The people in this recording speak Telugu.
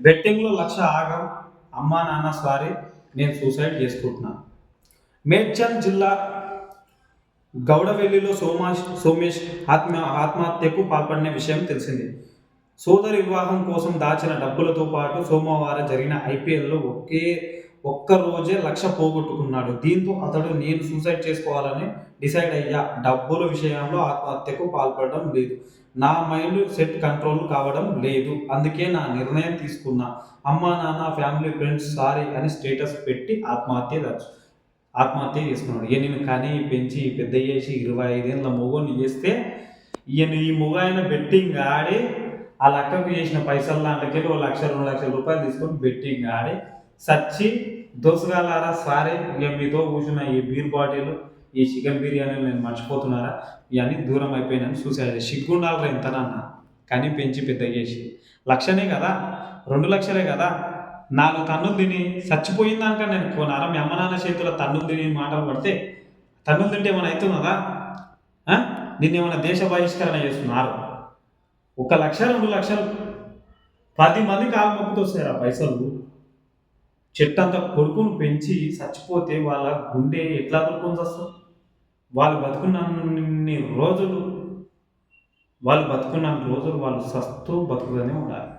బెట్టింగ్లో లక్ష ఆగం అమ్మా నాన్న సారీ నేను సూసైడ్ చేసుకుంటున్నాను మేడ్చల్ జిల్లా గౌడవెల్లిలో సోమాష్ సోమేష్ ఆత్మ ఆత్మహత్యకు పాల్పడిన విషయం తెలిసింది. సోదరి వివాహం కోసం దాచిన డబ్బులతో పాటు సోమవారం జరిగిన ఐపీఎల్లో ఒకే ఒక్క రోజే లక్ష పోగొట్టుకున్నాడు. దీంతో అతడు నేను సూసైడ్ చేసుకోవాలని డిసైడ్ అయ్యా. డబ్బుల విషయంలో ఆత్మహత్యకు పాల్పడడం లేదు. నా మైండ్ సెట్ కంట్రోల్ కావడం లేదు. అందుకే నా నిర్ణయం తీసుకున్నా. అమ్మ నాన్న ఫ్యామిలీ ఫ్రెండ్స్ సారీ అని స్టేటస్ పెట్టి ఆత్మహత్య దాచు ఆత్మహత్య చేసుకున్నాడు. ఈయన నేను కానీ పెంచి పెద్ద చేసి ఇరవై ఐదేళ్ళ మొగోని చేస్తే ఈయన ఈ మొగ ఆయన బెట్టింగ్ ఆడి ఆ లక్కకు చేసిన పైసలు దాంట్లోకి ఒక లక్ష రెండు లక్షల రూపాయలు తీసుకొని బెట్టింగ్ ఆడి సచ్చి దోసగాలారా సారీ ఇక మీతో కూర్చున్న ఈ బీర్ బాటిల్ ఈ చికెన్ బిర్యానీ నేను మర్చిపోతున్నారా? ఇవన్నీ దూరం అయిపోయినాను సూసైడ్ సిగ్గుండాలరా ఎంతనన్నా కానీ పెంచి పెద్ద చేసి. లక్షనే కదా? రెండు లక్షలే కదా? నాలుగు తన్నులు తిని చచ్చిపోయిందాక నేను పోనారా? మీ అమ్మ నాన్న చేతిలో తన్నులు తిని మాటలు పడితే తన్నులు తింటే ఏమైనా అవుతున్నదా నిన్న దీన్ని ఏమైనా దేశ బహిష్కరణ చేస్తున్నారు? ఒక లక్ష రెండు లక్షలు పది మంది కాలు మొక్కుతూ వస్తాయి ఆ పైసలు. చెట్టంత కొడుకును పెంచి చచ్చిపోతే వాళ్ళ గుండె ఎట్లా దొరుకుని వస్తారు వాళ్ళు బతుకున్నన్ని రోజులు వాళ్ళు బతుకున్న రోజులు వాళ్ళు సస్తూ బతుకుతూనే ఉండాలి.